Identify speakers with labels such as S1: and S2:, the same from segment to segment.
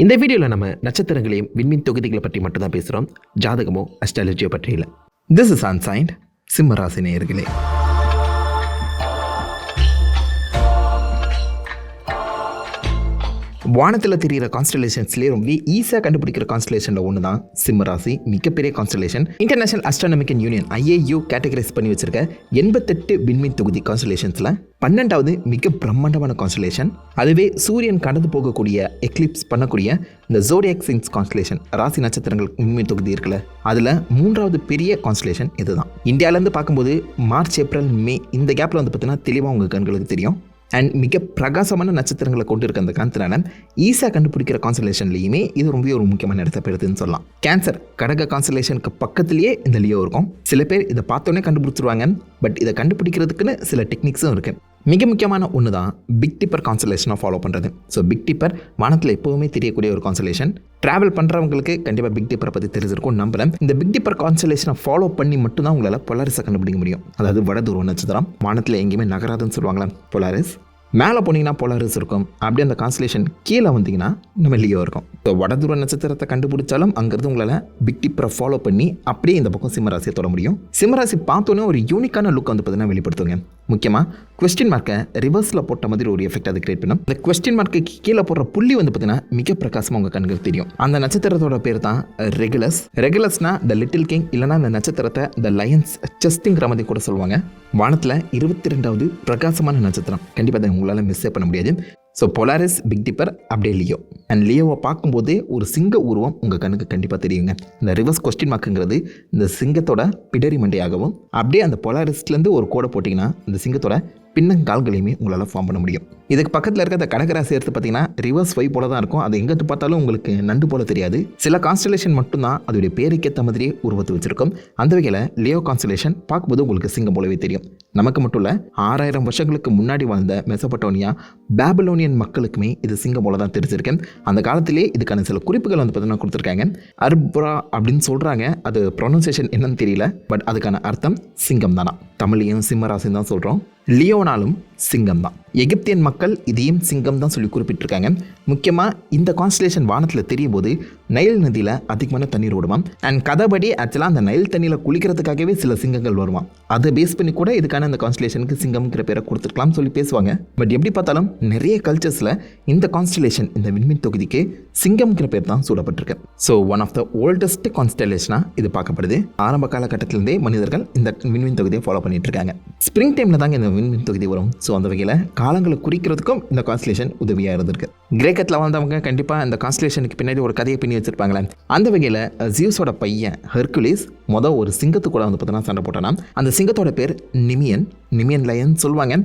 S1: இந்த வீடியோவில் நம்ம நட்சத்திரங்களையும் விண்மீன் தொகுதிகளை பற்றி மட்டும் தான் பேசுகிறோம் ஜாதகமோ அஸ்ட்ராலஜியோ பற்றி இல்லை. திஸ் இஸ் அன்சைன்ட் சிம்மராசி நேயர்களே வானத்தில் தெரிகிற கான்ஸ்டலேஷன்ஸ்லேயே ரொம்ப ஈஸியாக கண்டுபிடிக்கிற கான்ஸ்டலேஷனில் ஒன்று தான் சிம்மராசி மிகப்பெரிய constellation international astronomical union IAU categorise பண்ணி வச்சிருக்க எண்பத்தெட்டு விண்மீன் தொகுதி கான்ஸ்டலேஷன்ஸில் பன்னெண்டாவது மிக பிரம்மாண்டமான கான்ஸ்டலேஷன் அதுவே சூரியன் கடந்து போகக்கூடிய எக்லிப்ஸ் பண்ணக்கூடிய இந்த ஜோடியாக் சின்ஸ் கான்ஸ்டலேஷன் ராசி நட்சத்திரங்கள் விண்மீன் தொகுதி இருக்குல்ல அதில் மூன்றாவது பெரிய கான்ஸ்டலேஷன் இதுதான். இந்தியாவிலேருந்து பார்க்கும்போது மார்ச் ஏப்ரல் மே இந்த கேப்பில் வந்து பார்த்தீங்கன்னா தெளிவாக உங்கள் கண்களுக்கு தெரியும். அண்ட் மிக பிரகாசமான நட்சத்திரங்களை கொண்டு இருக்க அந்த காந்தனால ஈஸியாக கண்டுபிடிக்கிற கான்சலேஷன்லையுமே இது ரொம்ப ஒரு முக்கியமான இடத்தை பெறுதுன்னு சொல்லலாம். கேன்சர் கடக கான்சலேஷனுக்கு பக்கத்துலேயே இந்த லியோ இருக்கும். சில பேர் இதை பார்த்தோன்னே கண்டுபிடிச்சிருவாங்க பட் இதை கண்டுபிடிக்கிறதுக்குன்னு சில டெக்னிக்ஸும் இருக்குது மிக முக்கியமான ஒன்று தான் பிக் டிப்பர் கான்சலேஷனை ஃபாலோ பண்ணுறது ஸோ பிக் டிப்பர் வானத்தில் எப்போவுமே தெரியக்கூடிய ஒரு கான்சலேஷன் ட்ராவல் பண்ணுறவங்களுக்கு கண்டிப்பாக பிக் டிப்பரை பற்றி தெரிஞ்சிருக்கும் நம்புறேன். இந்த பிக் டிப்பர் கான்சலேஷனை ஃபாலோ பண்ணி மட்டும்தான் உங்களால் பொலாரிஸை கண்டுபிடிக்க முடியும். அதாவது வடதூர்வ நட்சத்திரம் வானத்தில் எங்கேயுமே நகராதுன்னு சொல்லுவாங்களே பொலாரிஸ் மேலே போனீங்கன்னா போலாரிஸ் இருக்கும். அப்படியே அந்த கான்சலேஷன் கீழே வந்தீங்கன்னா நம்ம லியோ இருக்கும். ஸோ வடதுருவ நட்சத்திரத்தை கண்டுபிடிச்சாலும் அங்கேருந்து உங்களால் பிக் டிப்பரை ஃபாலோ பண்ணி அப்படியே இந்த பக்கம் சிம்மராசியை தொட முடியும். சிம்மராசி பார்த்தோன்னே ஒரு யூனிக்கான லுக் வந்து பார்த்தீங்கன்னா வெளிப்படுத்துங்க. முக்கியமாக கொஸ்டின் மார்க்கை ரிவர்ஸில் போட்ட மாதிரி ஒரு எஃபெக்ட் அது கிரியேட் பண்ணும். இந்த கொஸ்டின் மார்க்கு கீழே போடுற புள்ளி வந்து பார்த்தீங்கன்னா மிக பிரகாசமாக உங்கள் கண்கள் தெரியும். அந்த நட்சத்திரத்தோட பேர் தான் ரெகுலஸ் ரெகுலஸ்னா த லிட்டில் கிங் இல்லைனா அந்த நட்சத்திரத்தை த லயன்ஸ் செஸ்டிங்கிற மாதிரி கூட சொல்லுவாங்க. வானத்தில் இருபத்தி ரெண்டாவது பிரகாசமான நட்சத்திரம். கண்டிப்பாக அதை உங்களால் மிஸ்ஸே பண்ண முடியாது. ஸோ பொலாரிஸ் பிக் டிப்பர் அப்படியே லியோ அண்ட் லியோவை பார்க்கும்போதே ஒரு சிங்க உருவம் உங்கள் கண்ணுக்கு கண்டிப்பாக தெரியுங்க. இந்த ரிவர்ஸ் கொஸ்டின் மார்க்குங்கிறது இந்த சிங்கத்தோட பிடரி மண்டையாகவும் அப்படியே அந்த பொலாரிஸ்ட்லேருந்து ஒரு கோடை போட்டிங்கன்னா இந்த சிங்கத்தோட பின்னங்கால்களையுமே உங்களால் ஃபார்ம் பண்ண முடியும். இதுக்கு பக்கத்தில் இருக்க இந்த கடகராசி எடுத்து பார்த்தீங்கன்னா ரிவர்ஸ் வை போல தான் இருக்கும். அது எங்கே பார்த்தாலும் உங்களுக்கு நண்டு போல தெரியாது. சில கான்ஸ்டலேஷன் மட்டும்தான் அதோடைய பேருக்கேற்ற மாதிரியே உருவத்தை வச்சிருக்கும். அந்த வகையில் லியோ கான்ஸ்டலேஷன் பார்க்கும்போது உங்களுக்கு சிங்கம் போலவே தெரியும். நமக்கு மட்டும் இல்லை ஆறாயிரம் வருஷங்களுக்கு முன்னாடி வாழ்ந்த மெசபட்டோனியா பேபிலோனியன் மக்களுக்குமே இது சிங்கம் போல தான் தெரிஞ்சிருக்கேன் அந்த காலத்திலே இதுக்கான சில குறிப்புகள் வந்து பார்த்தீங்கன்னா கொடுத்துருக்காங்க. அர்புரா அப்படின்னு சொல்கிறாங்க அது ப்ரொனன்சியேஷன் என்னன்னு தெரியல பட் அதுக்கான அர்த்தம் சிங்கம் தானா தமிழையும் சிம்மராசின்னு தான் சொல்கிறோம் லியோனாலும் சிங்கம் தான் எகிப்தியன் மக்கள் இதையும் சிங்கம் தான் சொல்லி குறிப்பிட்டிருக்காங்க. முக்கியமாக இந்த கான்ஸ்டலேஷன் வானத்தில் தெரியும் போது நைல் நதியில் அதிகமான தண்ணீர் ஓடுவான் அண்ட் கதைபடி ஆக்சுவலாக அந்த நைல் தண்ணியில் குளிக்கிறதுக்காகவே சில சிங்கங்கள் வருவான் அதை பேஸ் பண்ணி கூட இதுக்கான அந்த கான்ஸ்டலேஷனுக்கு சிங்கம்ங்கிற பேரை கொடுத்துருக்கலாம் சொல்லி பேசுவாங்க. பட் எப்படி பார்த்தாலும் நிறைய கல்ச்சர்ஸில் இந்த கான்ஸ்டலேஷன் இந்த விண்மீன் தொகுதிக்கு சிங்கம்ங்கிற பேர் தான் சூடப்பட்டிருக்கு. So one of the oldest கான்ஸ்டலேஷனாக இது பார்க்கப்படுது. ஆரம்ப காலகட்டத்திலேருந்தே மனிதர்கள் இந்த விண்மீன் தொகுதியை ஃபாலோ பண்ணிட்டு இருக்காங்க. ஸ்ப்ரிங் டைமில் தாங்க இந்த விண்மீன் தொகுதி வரும். ஸோ அந்த வகையில் காலங்களை குறிக்கிறதுக்கும் இந்த கான்ஸ்டலேஷன் உதவியாக இருந்திருக்கு. கிரேக்கத்தில் வாழ்ந்தவங்க கண்டிப்பாக இந்த கான்ஸ்டலேஷனுக்கு பின்னாடி ஒரு கதையை பின்னி வச்சிருப்பாங்களே. அந்த வகையில் ஜியூஸோட பையன் ஹெர்குலிஸ் மொதல் ஒரு சிங்கத்து கூட வந்து பார்த்தீங்கன்னா சண்டை போட்டானா அந்த சிங்கத்தோட பேர் நிமியன். நிமியன் லயன் சொல்லுவாங்க.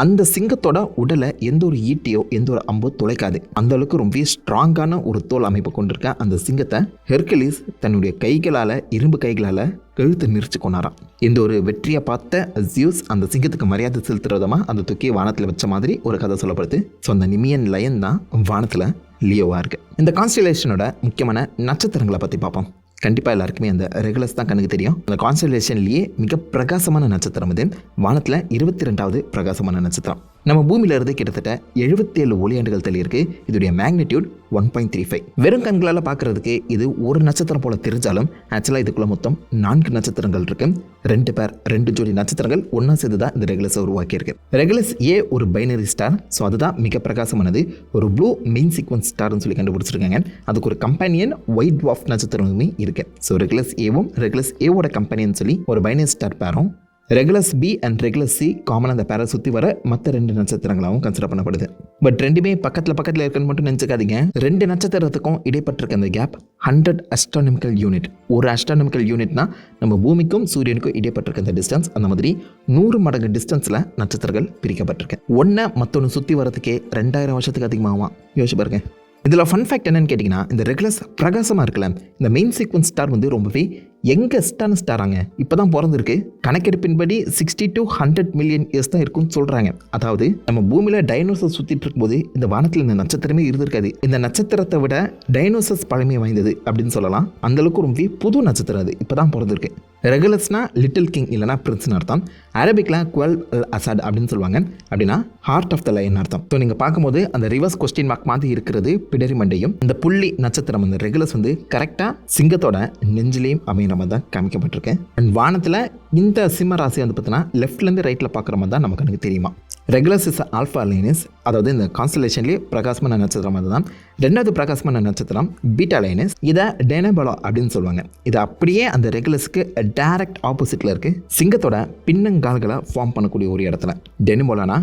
S1: அந்த சிங்கத்தோட உடலை எந்த ஒரு ஈட்டியோ எந்த ஒரு அம்போ துளைக்காது. அந்த அளவுக்கு ரொம்ப ஸ்ட்ராங்கான ஒரு தோல் அமைப்பு கொண்டிருக்க அந்த சிங்கத்தை ஹெர்கலிஸ் தன்னுடைய கைகளால் இரும்பு கைகளால் கழுத்து நெரிச்சு கொண்டாராம். இந்த ஒரு வெற்றியை பார்த்த ஜியூஸ் அந்த சிங்கத்துக்கு மரியாதை செலுத்துற விதமாக அந்த தூக்கி வானத்தில் வச்ச மாதிரி ஒரு கதை சொல்லப்படுது. ஸோ அந்த நிமியன் லயன் தான் வானத்தில் லியோவாக இருக்குது இந்த கான்ஸ்டலேஷனோட முக்கியமான நட்சத்திரங்களை பற்றி பார்ப்போம். கண்டிப்பாக எல்லாருக்குமே அந்த ரெகுலர்ஸ் தான் கணக்கு தெரியும். அந்த கான்ஸ்டலேஷன்லேயே மிக பிரகாசமான நட்சத்திரம் இது. வானத்தில் இருபத்தி ரெண்டாவது பிரகாசமான நட்சத்திரம். நம்ம பூமியில இருந்து கிட்டத்தட்ட எழுபத்தேழு ஒளியாண்டுகள் தள்ளி இருக்கு இதோடைய magnitude one point three five வெறும் கண்களால் பார்க்கறதுக்கு இது ஒரு நட்சத்திரம் போல தெரிஞ்சாலும் ஆக்சுவலாக இதுக்குள்ள மொத்தம் நான்கு நட்சத்திரங்கள் இருக்கு. ரெண்டு பேர் ரெண்டு ஜோடி நட்சத்திரங்கள் ஒன்றா சேர்ந்து தான் இந்த ரெகுலஸை உருவாக்கியிருக்கு. ரெகுலஸ் ஏ ஒரு பைனரி ஸ்டார் ஸோ அதுதான் மிக பிரகாசமானது. ஒரு ப்ளூ மெயின் சீக்வன்ஸ் ஸ்டார்னு சொல்லி கண்டுபிடிச்சிருக்காங்க. அதுக்கு ஒரு கம்பெனியன் ஒயிட் வாஃப் நட்சத்திரமுமே இருக்கு. ஸோ ரெகுலஸ் ஏவும் ரெகுலஸ் ஏவோட கம்பெனின்னு சொல்லி ஒரு பைனரி ஸ்டார் பேரும் Regulus B and Regulus C common அந்த பேரை சுற்றி வர மற்ற ரெண்டு நட்சத்திரங்களாகவும் கன்சிடர் பண்ணப்படுது. பட் ரெண்டுமே பக்கத்தில் பக்கத்தில் இருக்குன்னு மட்டும் நினச்சிக்காதீங்க. ரெண்டு நட்சத்திரத்துக்கும் இடைப்பட்டிருக்க அந்த கேப் ஹண்ட்ரட் அஸ்ட்ரானமிக்கல் யூனிட் ஒரு அஸ்ட்ரானமிக்கல் யூனிட்னா நம்ம பூமிக்கும் சூரியனுக்கும் இடைப்பட்டிருக்க அந்த டிஸ்டன்ஸ் அந்த மாதிரி நூறு மடங்கு டிஸ்டன்ஸில் நட்சத்திரங்கள் பிரிக்கப்பட்டிருக்கு. ஒன்றை மற்றொன்று சுற்றி வரதுக்கே ரெண்டாயிரம் வருஷத்துக்கு அதிகமாகும்? யோசிச்சு பாருங்க. இதில் ஃபன் ஃபேக்ட் என்னன்னு கேட்டிங்கன்னா இந்த ரெகுலஸ் பிரகாசமாக இருக்குல்ல இந்த மெயின் சீக்வன்ஸ் ஸ்டார் வந்து ரொம்பவே யங்கஸ்டான ஸ்டாராங்க இப்போ தான் பிறந்திருக்கு. கணக்கெடுப்பின்படி sixty to hundred million years தான் இருக்கும்னு சொல்கிறாங்க அதாவது நம்ம பூமியில் டைனோசர் சுற்றிட்டு இருக்கும்போது இந்த வானத்தில் இந்த நட்சத்திரமே இருந்திருக்காது. இந்த நட்சத்திரத்தை விட டைனோசர்ஸ் பழமை வாய்ந்தது அப்படின்னு சொல்லலாம். அந்தளவுக்கு ரொம்ப புது நட்சத்திரம் அது. இப்போ தான் பிறந்திருக்கு. ரெகுலஸ்னா லிட்டில் கிங் இல்லைனா பிரின்ஸ்னு அர்த்தம். அரபிக்கில் குவல் அல் அசாட் அப்படின்னு சொல்லுவாங்க. அப்படின்னா ஹார்ட் ஆஃப் த லைன் அர்த்தம். ஸோ நீங்கள் பார்க்கும்போது அந்த ரிவர்ஸ் கொஸ்டின் மார்க் மாதிரி இருக்கிறது பிடரி மண்டையும் இந்த புள்ளி நட்சத்திரம் அந்த ரெகுலஸ் வந்து கரெக்டாக சிங்கத்தோட நெஞ்சிலையும் அமைகிற மாதிரி தான் காமிக்கப்பட்டிருக்கு. அண்ட் வானத்தில் இந்த சிம்ம ராசி வந்து பார்த்தீங்கன்னா லெஃப்ட்லேருந்து ரைட்டில் பார்க்குற மாதிரி தான் நமக்கு எனக்கு தெரியுமா? ரெகுலர்ஸ் இஸ் ஆல்ஃபா லைனஸ் அதாவது இந்த கான்ஸ்டலேஷன்லேயே பிரகாசமான நட்சத்திரம் அதுதான். ரெண்டாவது பிரகாசமான நட்சத்திரம் பீட்டா லைனஸ் இதை டேனபலா அப்படின்னு சொல்லுவாங்க. இது அப்படியே அந்த ரெகுலர்ஸ்க்கு டைரக்ட் ஆப்போசிட்டில் இருக்குது சிங்கத்தோட பின்னங்கால்களை ஃபார்ம் பண்ணக்கூடிய ஒரு இடத்துல. டெனிபோலானா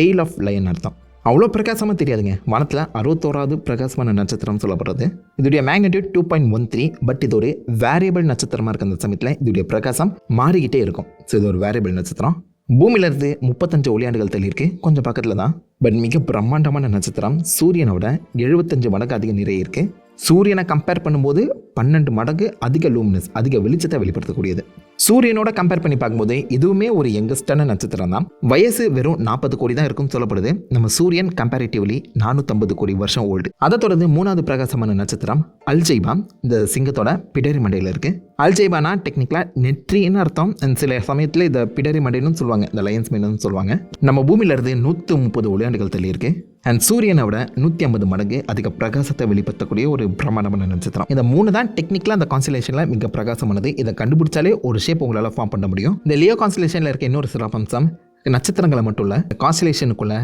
S1: டெய்ல் ஆஃப் லைன் அர்த்தம். அவ்வளோ பிரகாசமாக தெரியாதுங்க. வானத்தில் அறுபத்தோராவது பிரகாசமான நட்சத்திரம் சொல்லப்படுறது. இதோடைய magnitude two point one three but இது ஒரு வேரியபிள் நட்சத்திரமாக இருக்க அந்த சமயத்தில். இதோடைய பிரகாசம் மாறிக்கிட்டே இருக்கும். ஸோ இது ஒரு வேரியபிள் நட்சத்திரம். பூமியிலிருந்து முப்பத்தஞ்சு ஒளியாண்டுகள் தள்ளியிருக்கு. கொஞ்சம் பக்கத்தில் தான். பட் மிக பிரம்மாண்டமான நட்சத்திரம். சூரியனோட எழுபத்தஞ்சு மடங்கு அதிக நிறைய இருக்குது சூரியனை கம்பேர் பண்ணும்போது பன்னெண்டு மடங்கு அதிக லூமினஸ் அதிக வெளிச்சத்தை வெளிப்படுத்தக்கூடியது. சூரியனோட கம்பேர் பண்ணி பார்க்கும்போது இதுவுமே ஒரு யங்கஸ்டான நட்சத்திரம் தான். வயசு வெறும் நாற்பது கோடி தான் இருக்கும்னு சொல்லப்படுது. நம்ம சூரியன் கம்பேரிட்டிவ்லி நானூற்றம்பது கோடி வருஷம் ஓல்டு அதை தொடர்ந்து மூணாவது பிரகாசமான நட்சத்திரம் அல்ஜைபா. இந்த சிங்கத்தோட பிடரி மண்டையில் இருக்கு. அல்ஜைபானா டெக்னிக்கலாக நெற்றின்னு அர்த்தம். சில சமயத்தில் இதை பிடரி மண்டைன்னு சொல்லுவாங்க. இந்த லயன்ஸ் மீன் சொல்லுவாங்க. நம்ம பூமியிலிருந்து நூற்றி முப்பது ஒளியாண்டுகள் தள்ளி இருக்குது அண்ட் சூரியனை விட நூற்றி ஐம்பது மடங்கு அதிக பிரகாசத்தை வெளிப்படுத்தக்கூடிய ஒரு பிரமாண்டமான நட்சத்திரம். இந்த மூணு தான் டெக்னிக்கலாக அந்த கான்ஸ்டலேஷனில் மிக பிரகாசமானது. இதை கண்டுபிடிச்சாலே ஒரு ஷேப் உங்களால் ஃபார்ம் பண்ண முடியும். இந்த லியோ கான்ஸ்டலேஷனில் இருக்க இன்னொரு சிறப்பம்சம் நட்சத்திரங்களை மட்டும் இல்லை கான்ஸ்டலேஷனுக்குள்ள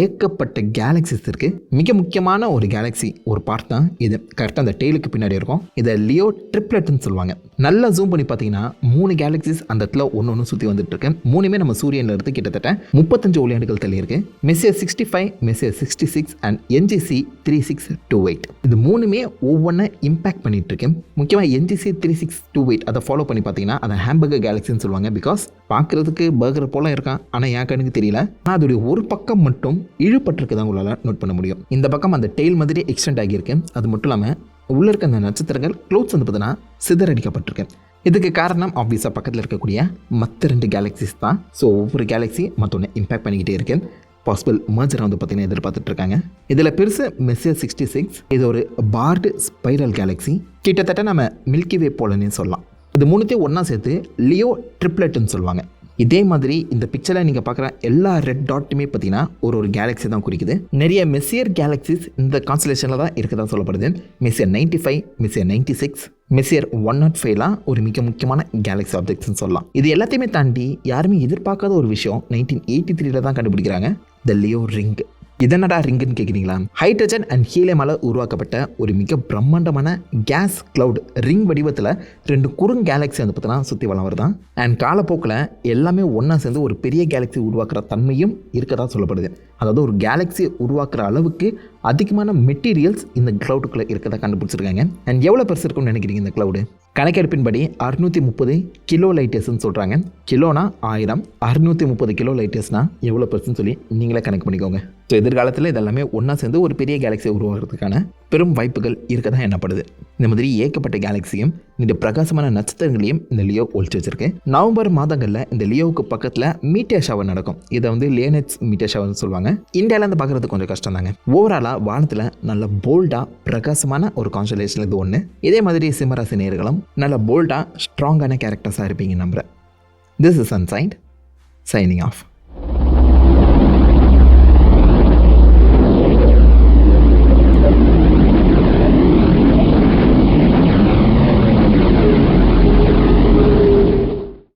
S1: ஏகப்பட்ட கேலக்சிஸ் இருக்குது மிக முக்கியமான ஒரு கேலக்ஸி ஒரு பார்ட் தான் இது. கரெக்டாக அந்த டெய்லுக்கு பின்னாடி இருக்கும். இதை லியோ ட்ரிப்ளெட்னு சொல்லுவாங்க. நல்லா ஜூம் பண்ணி பார்த்தீங்கன்னா மூணு கேலக்சிஸ் அந்த இடத்துல ஒன்று ஒன்று சுற்றி வந்துட்டு இருக்கு. மூணுமே நம்ம சூரியனில் இருந்து கிட்டத்தட்ட முப்பத்தஞ்சு ஒளியாண்டுகள் தள்ளி இருக்கு. Messier sixty five Messier sixty six and NGC three six two eight இது மூணுமே ஒவ்வொன்றா இம்பாக்ட் பண்ணிட்டு இருக்கு. முக்கியமாக NGC three six two eight அதை ஃபாலோ பண்ணி பார்த்தீங்கன்னா அதை ஹேம்பர்கர் கேலக்சின்னு சொல்லுவாங்க. பிகாஸ் பார்க்குறதுக்கு பர்கர் போல இருக்கான். ஆனால் என் கண்ணுக்கு தெரியல? ஆனால் அதோடைய ஒரு பக்கம் மட்டும் இழுபட்டிருக்கு தான் உங்களால் நோட் பண்ண முடியும். இந்த பக்கம் அந்த டெய்ல் மாதிரி எக்ஸ்டெண்ட் ஆகியிருக்கு. அது மட்டும் இல்லாமல் உள்ளே இருக்க அந்த நட்சத்திரங்கள் க்ளோத்ஸ் வந்து பார்த்தீங்கன்னா சிதறடிக்கப்பட்டிருக்கு. இதுக்கு காரணம் ஆப்வியஸாக பக்கத்தில் இருக்கக்கூடிய மற்ற ரெண்டு கேலக்சிஸ் தான். ஸோ ஒவ்வொரு கேலக்ஸி மற்றொன்று இம்பேக்ட் பண்ணிக்கிட்டே இருக்கு. பாசிபிள் மர்ஜரை வந்து பார்த்தீங்கன்னா எதிர்பார்த்துட்டு இருக்காங்க இதில் பெருசு மெஸ்ஸியர் சிக்ஸ்டி சிக்ஸ் இது ஒரு பார்டு ஸ்பைரல் கேலக்ஸி கிட்டத்தட்ட நம்ம மில்கி வே போலன்னு சொல்லலாம். இது மூணுத்தையும் ஒன்றா சேர்த்து லியோ ட்ரிப்ளெட்னு சொல்லுவாங்க. இதே மாதிரி இந்த பிக்சரில் நீங்கள் பார்க்குற எல்லா ரெட் டாட்டுமே பார்த்தீங்கன்னா ஒரு ஒரு கேலக்ஸி தான் குறிக்குது. நிறைய மெஸ்ஸியர் கேலக்சிஸ் இந்த கான்ஸ்டலேஷனில் தான் இருக்கதான் சொல்லப்படுது. Messier ninety five Messier ninety six Messier one nought ஃபைவ்லாம் ஒரு மிக முக்கியமான கேலக்ஸி ஆப்ஜெக்ட்ஸ்னு சொல்லலாம். இது எல்லாத்தையுமே தாண்டி யாருமே எதிர்பார்க்காத ஒரு விஷயம் நைன்டீன் எயிட்டி த்ரீல தான் கண்டுபிடிக்கிறாங்க. த லியோ ரிங் இதனடா ரிங்குன்னு கேட்குறீங்களா ஹைட்ரஜன் அண்ட் ஹீலியமால் உருவாக்கப்பட்ட ஒரு மிக பிரம்மாண்டமான கேஸ் கிளவுட் ரிங் வடிவத்தில் ரெண்டு குறுங் கேலக்ஸி வந்து பார்த்தீங்கன்னா சுற்றி வளம் வருதான் அண்ட் காலப்போக்கில் எல்லாமே ஒன்றா சேர்ந்து ஒரு பெரிய கேலக்ஸி உருவாக்குற தன்மையும் இருக்கதா சொல்லப்படுது. அதாவது ஒரு கேலக்ஸி உருவாக்குற அளவுக்கு அதிகமான மெட்டீரியல்ஸ் இந்த க்ளவுடுக்குள்ளே இருக்கதா கண்டுபிடிச்சிருக்காங்க. அண்ட் எவ்வளோ பெருசு இருக்கும்னு நினைக்கிறீங்க இந்த க்ளவுடு கணக்கெடுப்பின்படி அறுநூற்றி முப்பது கிலோ லைட்டர்ஸ்னு சொல்கிறாங்க கிலோனா ஆயிரம் அறுநூற்றி முப்பது கிலோ லைட்டர்ஸ்னால் எவ்வளோ பெருசுன்னு சொல்லி நீங்களே கணக்கு பண்ணிக்கோங்க. ஸோ எதிர்காலத்தில் இதெல்லாமே ஒன்றா சேர்ந்து ஒரு பெரிய கேலக்ஸியை உருவாகிறதுக்கான பெரும் வாய்ப்புகள் இருக்க தான் என்னப்படுது இந்த மாதிரி ஏகப்பட்ட கேலக்ஸியும் இந்த பிரகாசமான நட்சத்திரங்களையும் இந்த லியோ ஒழிச்சு வச்சிருக்கு. நவம்பர் மாதங்களில் இந்த லியோவுக்கு பக்கத்தில் மீட்டியா ஷவர் நடக்கும். இதை வந்து லேனட்ஸ் மீட்டியா ஷவர்னு சொல்லுவாங்க இந்தியாவிலேருந்து பார்க்குறது கொஞ்சம் கஷ்டம் தாங்க. ஓவராலாக வானத்தில் நல்ல போல்டாக பிரகாசமான ஒரு கான்ஸ்டலேஷன் இது ஒன்று இதே மாதிரி சிம்மராசி நேர்களும் நல்ல போல்டாக ஸ்ட்ராங்கான கேரக்டர்ஸாக இருப்பீங்க நம்புகிறேன் this is ancient shining of